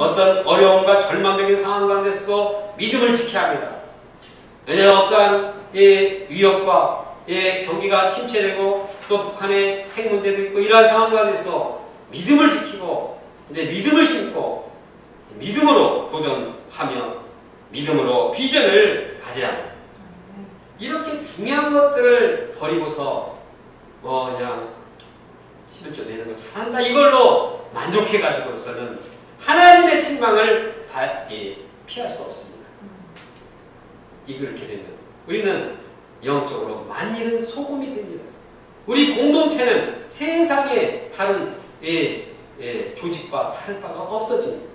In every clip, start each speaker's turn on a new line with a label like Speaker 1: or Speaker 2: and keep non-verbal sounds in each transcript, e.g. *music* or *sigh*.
Speaker 1: 어떤 어려움과 절망적인 상황 가운데서도 믿음을 지켜야 합니다. 왜냐하면 어떠한 예, 위협과 예, 경기가 침체되고 또 북한의 핵 문제도 있고 이러한 상황 가운데서 믿음을 지키고 이제 믿음을 심고 믿음으로 도전하며 믿음으로 비전을 가져야 합니다. 이렇게 중요한 것들을 버리고서 뭐 그냥 11조 내는 거 잘한다 이걸로 만족해가지고서는 하나님의 책망을 피할 수 없습니다. 이렇게 되면 우리는 영적으로 만일은 소금이 됩니다. 우리 공동체는 세상의 다른 예, 예, 조직과 다를 바가 없어집니다.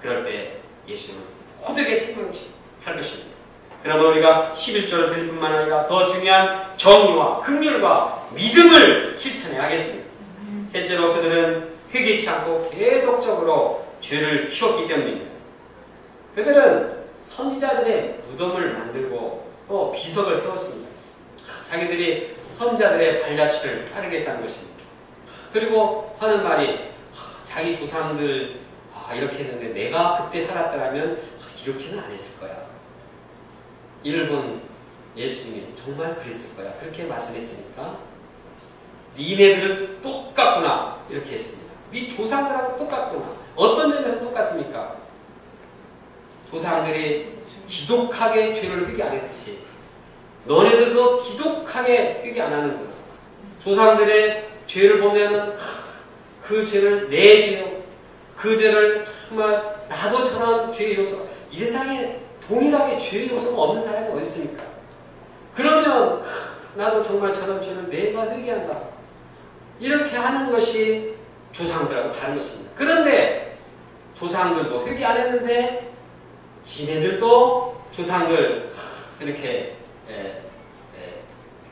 Speaker 1: 그럴 때 예수는 호되게 책망할 것입니다. 그러면 우리가 11조를 드릴 뿐만 아니라 더 중요한 정의와 긍휼과 믿음을 실천해야 하겠습니다. 셋째로 그들은 회개치 않고 계속적으로 죄를 키웠기 때문입니다. 그들은 선지자들의 무덤을 만들고 또 비석을 세웠습니다. 자기들이 선자들의 발자취를 따르겠다는 것입니다. 그리고 하는 말이 자기 조상들 아, 이렇게 했는데 내가 그때 살았더라면 이렇게는 안 했을 거야. 이를 본 예수님이 정말 그랬을 거야. 그렇게 말씀했으니까 니네들은 똑같구나 이렇게 했습니다. 네 조상들하고 똑같구나. 어떤 점에서 똑같습니까? 조상들이 지독하게 죄를 회개 안 했듯이 너네들도 지독하게 회개 안 하는구나. 조상들의 죄를 보면은 그 죄를 내 죄요. 그 죄를 정말 나도 저런 죄의 요소 이 세상에 동일하게 죄의 요소가 없는 사람이 어디 있습니까? 그러면 나도 정말 저런 죄를 내가 회개한다. 이렇게 하는 것이 조상들하고 다른 것입니다. 그런데 조상들도 회개 안 했는데 지네들도 조상들 이렇게 에, 에,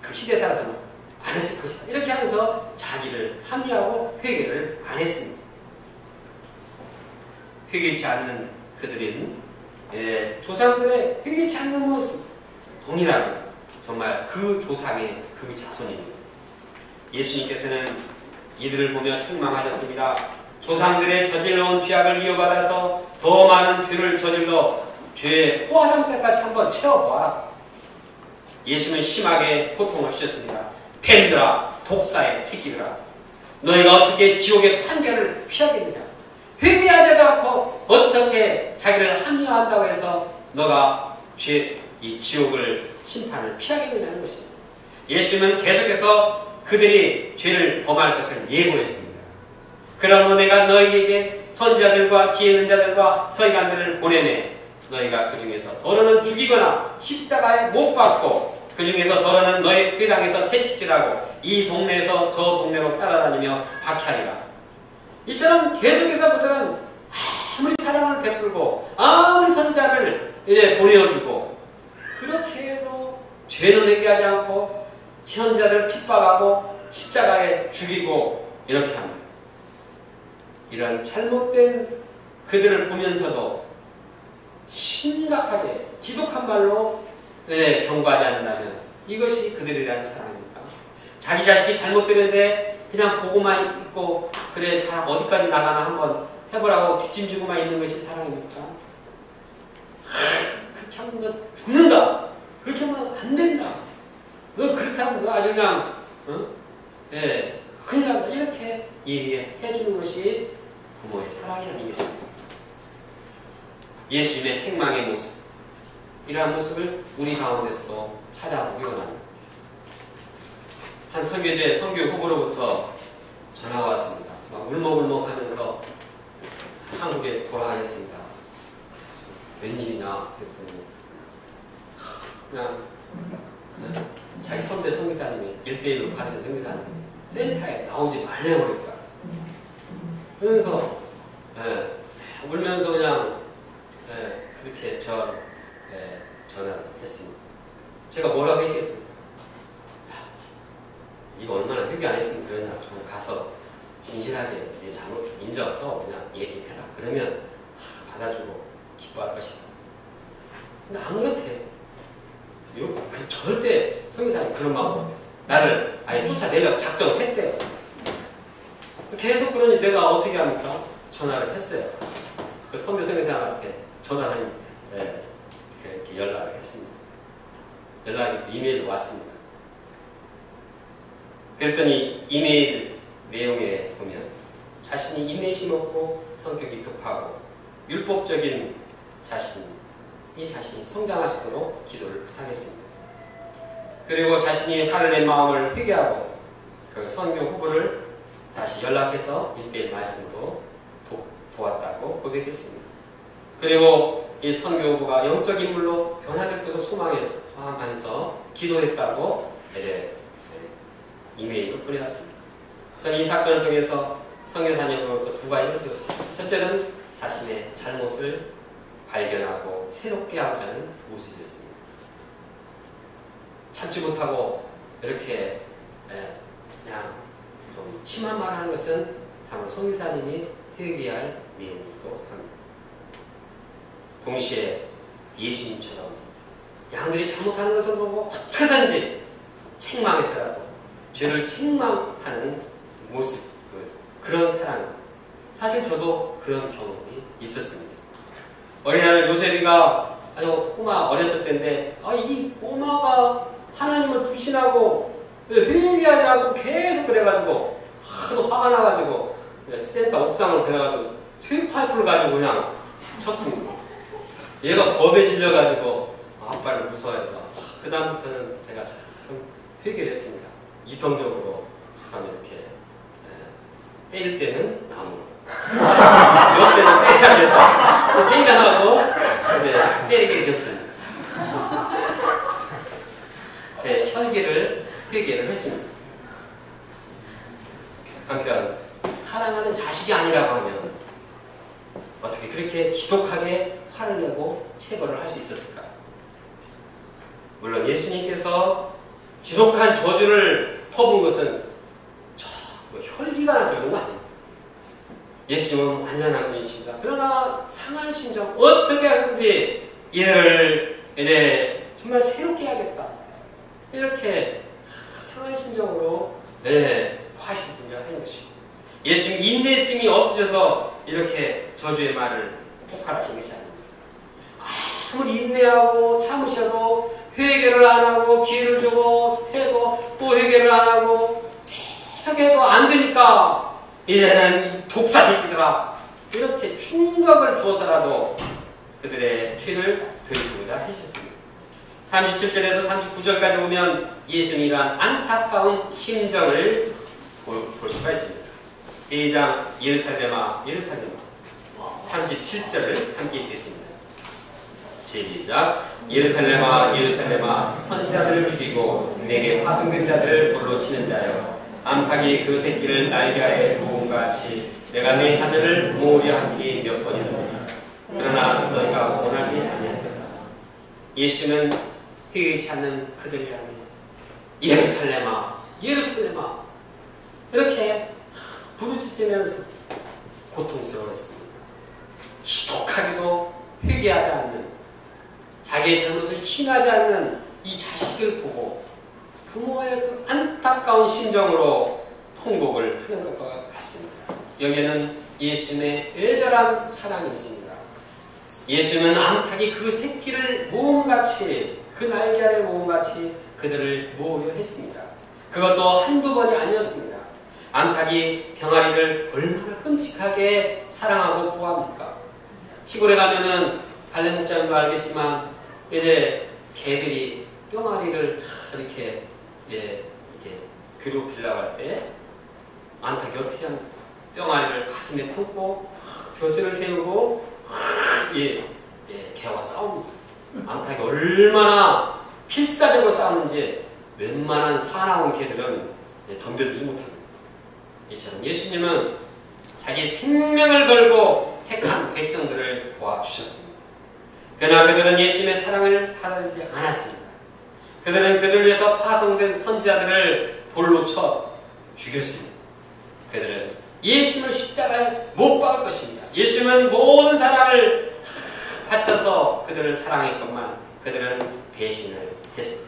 Speaker 1: 그 시대 살아서는 안 했을 것이다. 이렇게 하면서 자기를 합리하고 회개를 안 했습니다. 회개치 않는 그들은 에, 조상들의 회개치 않는 모습 동일하고 정말 그 조상의 그 자손입니다. 예수님께서는 이들을 보며 책망하셨습니다. 조상들의 저질러온 죄악을 이어받아서 더 많은 죄를 저질러 죄의 포화 상태까지 한번 채워보아라. 예수는 심하게 고통하셨습니다. 뱀들아, 독사의 새끼들아, 너희가 어떻게 지옥의 판결을 피하겠느냐? 회개하지도 않고 어떻게 자기를 합리화한다고 해서 너가 죄, 이 지옥을 심판을 피하겠느냐는 것입니다. 예수님은 계속해서 그들이 죄를 범할 것을 예고했습니다. 그러므로 내가 너희에게 선지자들과 지혜 있는 자들과 서기관들을 보내매 너희가 그 중에서 더러는 죽이거나 십자가에 못 박고 그 중에서 더러는 너희 회당에서 채찍질하고 이 동네에서 저 동네로 따라다니며 박해하리라. 이처럼 계속해서 그들은 아무리 사랑을 베풀고 아무리 선지자를 이제 보내어주고 그렇게 해도 죄는 회개하지 않고 선지자를 핍박하고 십자가에 죽이고 이렇게 합니다. 이런 잘못된 그들을 보면서도 심각하게 지독한 말로 네, 경고하지 않는다면 이것이 그들에 대한 사랑입니까? 자기 자식이 잘못되는데 그냥 보고만 있고 그래 잘 어디까지 나가나 한번 해보라고 뒷짐지고만 있는 것이 사랑입니까? 그렇게 하면 너 죽는다. 그렇게 하면 안 된다. 너 그렇다면 너 아주 그냥 어? 예, 큰일. 이렇게 얘기해 주는 것이 부모의 사랑이 아니겠습니까? 예수님의 책망의 모습 이러한 모습을 우리 가운데서도 찾아보기 원 합니다. 한 선교제 선교 후보로부터 전화가 왔습니다. 막 울먹울먹 하면서 한국에 돌아가겠습니다. 웬일이냐 그랬더니 그냥 자기 선배 선교사님이 1대1로 가르쳐 선교사님이 센터에 나오지 말래요 그랬다. 그러면서 예, 울면서 그냥 예, 그렇게 저 예, 전화를 했습니다. 제가 뭐라고 했겠습니까? 이거 얼마나 회개 안 했으면 그러냐. 좀 가서 진실하게 내 잘못 인정하고 그냥 얘기해라. 그러면 받아주고 기뻐할 것이다. 근데 안 그렇대. 그 절대 성의사님 그런 마음 나를 아예 쫓아내려고 작정했대요. 계속 그러니 내가 어떻게 합니까? 전화를 했어요. 그 선교 선교사한테 전화를 예, 이렇게 연락을 했습니다. 연락이 이메일로 왔습니다. 그랬더니 이메일 내용에 보면 자신이 인내심 없고 성격이 급하고 율법적인 자신, 이 자신이 있도록 기도를 부탁했습니다. 그리고 자신이 화를 낸 마음을 회개하고 그 선교 후보를 다시 연락해서 일대일 말씀으로 도, 도왔다고 고백했습니다. 그리고 이 선교 후보가 영적 인물로 변화될 것을 소망하면서 기도했다고 이제 이메일을 보내왔습니다. 저는 이 사건을 통해서 성교사님으로부터 두 가지를 배웠습니다. 첫째는 자신의 잘못을 발견하고 새롭게 하고자 하는 모습이었습니다. 참지 못하고 이렇게 예, 그냥 좀 심한 말 하는 것은 참 성교사님이 회개할 내용이기도 합니다. 동시에 예수님처럼 양들이 잘못하는 것을 보고 어떻게든지 책망해서라도 죄를 책망하는 모습, 그런 사랑. 사실 저도 그런 경험이 있었습니다. 어린아들 요셉이가 아주 꼬마 어렸을 때인데, 아, 이 꼬마가 하나님을 부신하고 회개하지 않고 계속 그래가지고 하도 화가 나가지고 센터 옥상을 그래가지고 쇠파이프를 가지고 그냥 쳤습니다. 얘가 겁에 질려가지고 아빠를 무서워해서 그 다음부터는 제가 참 회개를 했습니다. 이성적으로 참 이렇게 때릴 때는 나무 *laughs* 몇 때는 때려야겠다 생각하고 이제 때리게 됐습니다. 제 혈기를 회개를 했습니다. 한편 사랑하는 자식이 아니라고 하면 어떻게 그렇게 지독하게 화를 내고 체벌을 할 수 있었을까? 물론 예수님께서 지독한 저주를 퍼본 것은 저뭐 혈기가 나서 그런 거 아니에요. 예수님은 완전한 분이십니다. 그러나 상한 심정 어떻게 하든지 이를 이제 정말 새롭게 해야겠다. 이렇게 상한 심정으로 네, 화신진절 하는 것입니다. 예수님 인내심이 없으셔서 이렇게 저주의 말을 폭발하신 것이 아닙니다. 아무리 인내하고 참으셔도 회개를 안 하고 기회를 주고 해도 또 회개를 안 하고 계속 해도 안 되니까 이제는 독사 새끼들아 이렇게 충격을 주어서라도 그들의 죄를 되돌리고자 하셨습니다. 37절에서 39절까지 보면 예수님이란 안타까운 심정을 볼, 볼 수가 있습니다. 제2장 예루살렘아 예루살렘아. 37절을 함께 읽겠습니다. 시작 예루살렘아 예루살렘아. 선지자들을 죽이고 내게 파송된 자들을 돌로 치는 자여. 암탉이 그 새끼를 날개에 도움같이 내가 내 자녀를 모으려 한 게 몇 번이더냐? 그러나 너희가 원하지 아니하였다. 예수는 회의치 않는 향해 예루살렘아 예루살렘아 이렇게 부르짖으면서 고통스러워했습니다. 지독하게도 회개하지 않는 자기의 잘못을 신하지 않는 이 자식을 보고 부모의 그 안타까운 심정으로 통곡을 하는 것과 같습니다. 여기에는 예수님의 애절한 사랑이 있습니다. 예수님은 암탉이 그 새끼를 모음같이 그 날개 아래 모음같이 그들을 모으려 했습니다. 그것도 한두 번이 아니었습니다. 암탉이 병아리를 얼마나 끔찍하게 사랑하고 보호합니까? 시골에 가면은 목장도 알겠지만 이제 개들이 뿅아리를 이렇게 예, 이렇게 괴롭히려고 할때 암탉이 어떻게 합니까? 뿅아리를 가슴에 품고 벼슬을 세우고 예, 예, 개와 싸웁니다. 암탉이 얼마나 필사적으로 싸우는지 웬만한 사나운 개들은 예, 덤벼들지 못합니다. 이처럼 예수님은 자기 생명을 걸고 택한 백성들을 도와주셨습니다. 그러나 그들은 예수님의 사랑을 받아들이지 않았습니다. 그들은 그들을 위해서 파송된 선지자들을 돌로 쳐 죽였습니다. 그들은 예수님을 십자가에 못 박을 것입니다. 예수님은 모든 사랑을 바쳐서 그들을 사랑했건만 그들은 배신을 했습니다.